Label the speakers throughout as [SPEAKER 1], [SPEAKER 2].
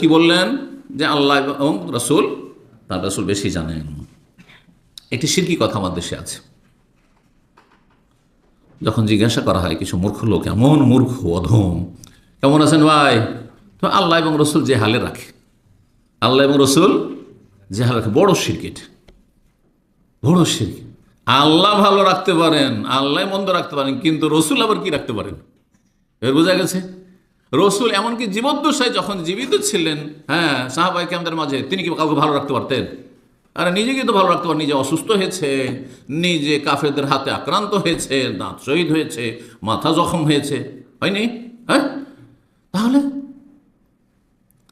[SPEAKER 1] কি বললেন? যে আল্লাহ এবং রসুল, তার রসুল বেশি জানেন। একটি সিরকি কথা আমার দেশে আছে। যখন জিজ্ঞাসা করা হয়, কিছু মূর্খ লোক, এমন মূর্খ, অধম, কেমন আছেন ভাই? তো আল্লাহ এবং রসুল যে হালে রাখে, আল্লাহ এবং রসুল যে হালে রাখে, বড় সিরকিট বড় সিরকি। আল্লাহ ভালো রাখতে পারেন, আল্লাহ মন্দ রাখতে পারেন, কিন্তু রসুল আবার কি রাখতে পারেন? এর বোঝা গেছে। রসুল এমনকি জীবদ্দশায় যখন জীবিত ছিলেন হ্যাঁ সাহাবাই আমাদের মাঝে, তিনি কি কাউকে ভালো রাখতে পারতেন? আরে, নিজেকে তো ভালো রাখতে পারেন, নিজে অসুস্থ হয়েছে, নিজে কাফেরদের হাতে আক্রান্ত হয়েছে, দাঁত শহীদ হয়েছে, মাথা জখম হয়েছে, হয়নি? হ্যাঁ? তাহলে?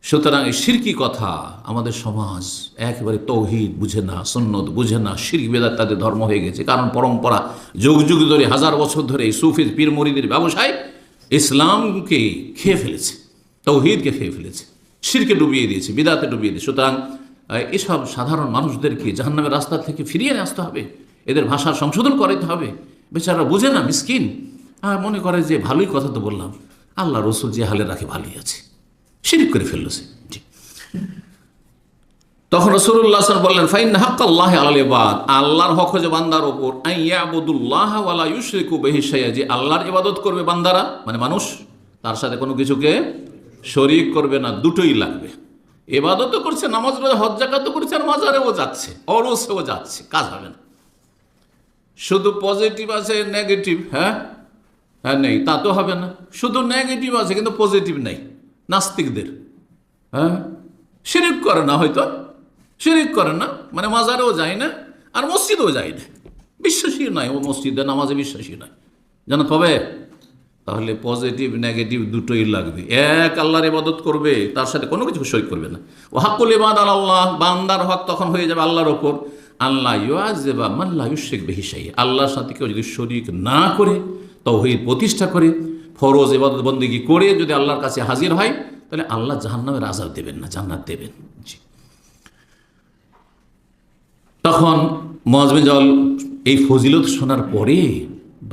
[SPEAKER 1] সুতরাং এই সিরকি কথা আমাদের সমাজ একেবারে তৌহিদ, বুঝে না সন্ন্যত বুঝে না শিরক বেদার তাদের ধর্ম হয়ে গেছে। কারণ পরম্পরা যুগ যুগ ধরে, হাজার বছর ধরে এই সুফিজ পীর মরিদের ব্যবসায় ইসলামকে খেয়ে ফেলেছে, তৌহিদকে খেয়ে ফেলেছে, শিরকে ডুবিয়ে দিয়েছে, বিদাতে ডুবিয়ে দিয়েছে। সুতরাং এসব সাধারণ মানুষদেরকে জাহান্নামের রাস্তা থেকে ফিরিয়ে নিয়ে আসতে হবে, এদের ভাষা সংশোধন করাতে হবে। বেচারা বুঝে না, মিসকিন। আর মনে করে যে ভালোই কথা তো বললাম, আল্লাহ রসুল যে হালে রাখে ভালোই আছে, শিরিক করে ফেলল সে। জি। তখন রসুল্লাহ বললেন, ফাইন হক আল্লাহ আলালেবাদ আল্লাহর হক হচ্ছে বান্দার ওপর আইয়াবুদুল্লাহ ওয়ালা ইউশরিকু বিহি শাইআ যে আল্লাহর ইবাদত করবে বান্দারা মানে মানুষ, তার সাথে কোনো কিছুকে শরিক করবে না, দুটোই লাগবে। এবাদতও করছে, নামাজ রোজা, হজ জাকাতও করছে, আর মাজারেও যাচ্ছে, অরসেও যাচ্ছে, কাজ হবে না। শুধু পজিটিভ আছে, নেগেটিভ হ্যাঁ? হ্যাঁ নেই, তা তো হবে না। শুধু নেগেটিভ আছে, কিন্তু পজিটিভ নেই, নাস্তিকদের হ্যাঁ? শিরিক করে না হয়তো। শিরিক করে না মানে মাজারেও যায় না, আর মসজিদেও যায় না। বিশ্বাসী নয় ও মসজিদে, নামাজে বিশ্বাসী নয়। জানো তবে? তাহলে পজিটিভ, নেগেটিভ দুটোই লাগবে। এক আল্লাহর ইবাদত করবে, তার সাথে কোনো কিছু সই করবে না। ও হাকুল ইবাদ আল্লাহ বান্দার হক তখন হয়ে যাবে আল্লাহর ওপর। আল্লাহ ইউআজেবা মাল্লা ইউশেক বেহিসাই আল্লাহর সাথে কেউ যদি শরিক না করে, তৌহিদ প্রতিষ্ঠা করে, ফরজ ইবাদত বন্দিগি করে যদি আল্লাহর কাছে হাজির হয়, তাহলে আল্লাহ জাহান্নামের আজাব দেবেন না, জান্নাত দেবেন। জি। তখন মজমে জল এই ফজিলত শোনার পরে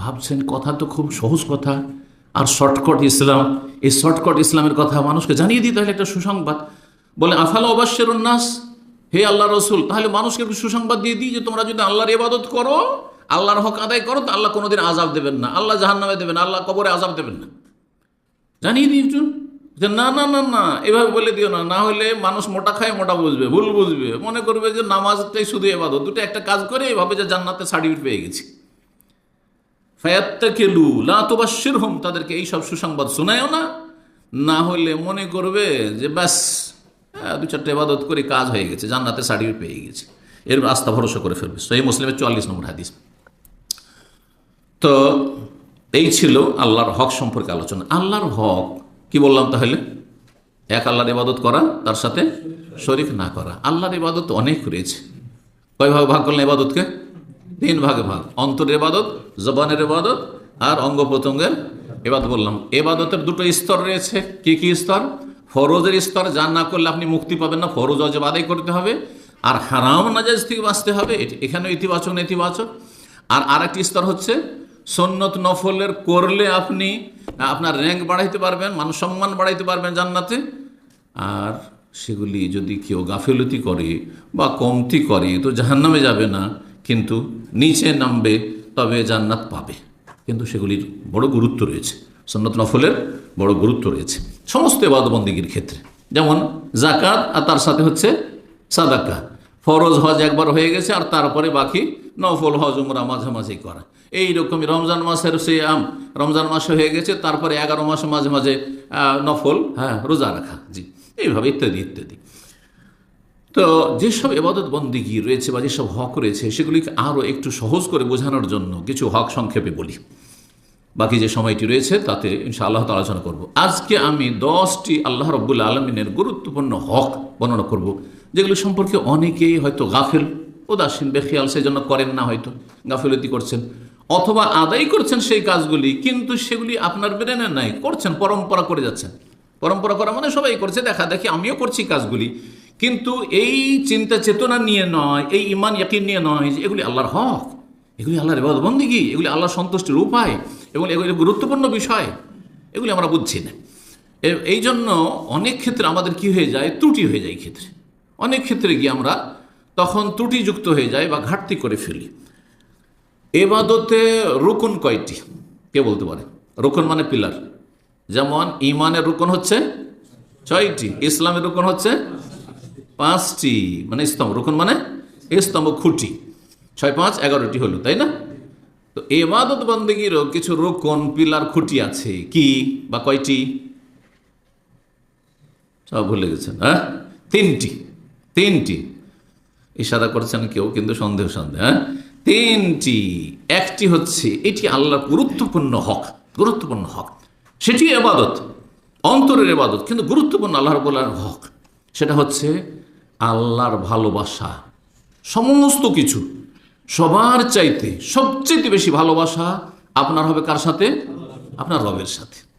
[SPEAKER 1] ভাবছেন, কথা তো খুব সহজ কথা। আর শর্টকট ইসলাম, এই শর্টকট ইসলামের কথা মানুষকে জানিয়ে দিই, তাহলে একটা সুসংবাদ। বলে, আফাল অবাশ্যের উন্নাস হে আল্লাহ রসুল, তাহলে মানুষকে একটু সুসংবাদ দিয়ে দিই যে তোমরা যদি আল্লাহর ইবাদত করো, আল্লাহর হক আদায় করো, তো আল্লাহ কোনোদিন আজাব দেবেন না। আল্লাহ জাহান্নামে দেবেন আল্লাহ কবরে আজাব দেবেন না। জানিয়ে দিই যে না না না না এভাবে বলে দিও না না হলে মানুষ মোটা খায় মোটা বুঝবে ভুল বুঝবে। মনে করবে যে নামাজটাই শুধু এবাদত দুটো একটা কাজ করে এভাবে যে জান্নাতে সার্টিফিকেট পেয়ে গেছি। ফায়াত্তা কেলু লাতবাসির হোম তাদেরকে এই সব সুসংবাদ শোনায়ও না না হলে মনে করবে যে ব্যাস হ্যাঁ, দু চারটে এবাদত করে কাজ হয়ে গেছে জান্নাতে সার্টিফিকেট পেয়ে গেছে। এর আস্থা ভরসা করে ফেলবে। সেই মুসলিমের চুয়াল্লিশ নম্বর হাদিস। তো এই ছিল আল্লাহর হক সম্পর্কে আলোচনা। আল্লাহর হক কি বললাম তাহলে? এক আল্লাহর ইবাদত করা, তার সাথে শরিক না করা। আল্লাহর ইবাদত অনেক রয়েছে। কয় ভাগ ভাগ করলেন ইবাদতকে? তিন ভাগে ভাগ। অন্তরের ইবাদত, জবানের ইবাদত আর অঙ্গ প্রত্যঙ্গের এবাদত বললাম। এবাদতের দুটো স্তর রয়েছে। কি কি স্তর? ফরজের স্তর, যা না করলে আপনি মুক্তি পাবেন না। ফরজ অজব আদায় করতে হবে। আর হারাম নাজাজ থেকে বাঁচতে হবে। এখানেও ইতিবাচক, নেতিবাচক। আর আরেকটি স্তর হচ্ছে সন্নত নফলের করলে আপনি, আপনার র্যাঙ্ক বাড়াইতে পারবেন, মানুষ সম্মান বাড়াইতে পারবেন জান্নাতে। আর সেগুলি যদি কেউ গাফিলতি করে বা কমতি করে, তো জাহান্নামে যাবে না, কিন্তু নিচে নামবে, তবে জান্নাত পাবে। কিন্তু সেগুলির বড় গুরুত্ব রয়েছে। সন্নত নফলের বড় গুরুত্ব রয়েছে। সমস্ত এবাদবন্দিগির ক্ষেত্রে। যেমন জাকাত আর তার সাথে হচ্ছে সাদাকা। ফরজ হজ একবার হয়ে গেছে আর তারপরে বাকি নফল হজ উমরা মাঝামাঝি করা। এই রকমই রমজান মাসের সে আম রমজান মাসে হয়ে গেছে, তারপরে এগারো মাসে মাঝে মাঝে নফল হ্যাঁ রোজা রাখা, জি। এইভাবে ইত্যাদি ইত্যাদি। তো যেসব এবাদত বন্দিগি রয়েছে বা যেসব হক রয়েছে, সেগুলিকে আরও একটু সহজ করে বোঝানোর জন্য কিছু হক সংক্ষেপে বলি। বাকি যে সময়টি রয়েছে, তাতে ইনশা আল্লাহ আলোচনা করব। আজকে আমি দশটি আল্লাহ রব্বুল আলমিনের গুরুত্বপূর্ণ হক বর্ণনা করব, যেগুলো সম্পর্কে অনেকেই হয়তো গাফেল, উদাসীন, বেখেয়াল সেই জন্য করেন না হয়তো, গাফিলতি করছেন অথবা আদায় করছেন সেই কাজগুলি, কিন্তু সেগুলি আপনার ব্রেনে নাই, করছেন, পরম্পরা করে যাচ্ছেন। পরম্পরা করা মানে সবাই করছে, দেখা দেখি আমিও করছি কাজগুলি, কিন্তু এই চিন্তা চেতনা নিয়ে নয়, এই ইমান ইয়াকিন নিয়ে নয় যে এগুলি আল্লাহর হক, এগুলি আল্লাহর বন্দিগি এগুলি আল্লাহর সন্তুষ্টির উপায়। এবং এগুলি গুরুত্বপূর্ণ বিষয়। এগুলি আমরা বুঝছি না। এই জন্য অনেক ক্ষেত্রে আমাদের কি হয়ে যায়? ত্রুটি হয়ে যায় ক্ষেত্রে। অনেক ক্ষেত্রে গিয়ে আমরা তখন ত্রুটিযুক্ত হয়ে যায় বা ঘাটতি করে ফেলি। এবাদতে রুকুন কয়টি? কে বলতে পারে? রুকুন মানে পিলার। যেমন ইমানের রুকুন হচ্ছে ছয়টি, ইসলামের রুকুন হচ্ছে পাঁচটি। মানে স্তম্ভ। রুকুন মানে স্তম্ভ খুঁটি। ছয় পাঁচ এগারোটি হলো, তাই না? তো এবাদত বন্দীগীরও কিছু রোকন, পিলার, খুঁটি আছে। কি? বা কয়টি? সব ভুলে গেছেন হ্যাঁ? তিনটি তিনটি। ইশারা করছেন কেউ, কিন্তু সন্দেহ সন্দেহ হ্যাঁ? তিনটি। একটি হচ্ছে, এটি আল্লাহর গুরুত্বপূর্ণ হক গুরুত্বপূর্ণ হক। সেটি এবাদত, অন্তরের এবাদত, কিন্তু গুরুত্বপূর্ণ আল্লাহর বলার হক। সেটা হচ্ছে আল্লাহর ভালোবাসা, সমস্ত কিছু। সবার চাইতে সবচেয়ে বেশি ভালোবাসা আপনার হবে কার সাথে? আপনার রবের সাথে।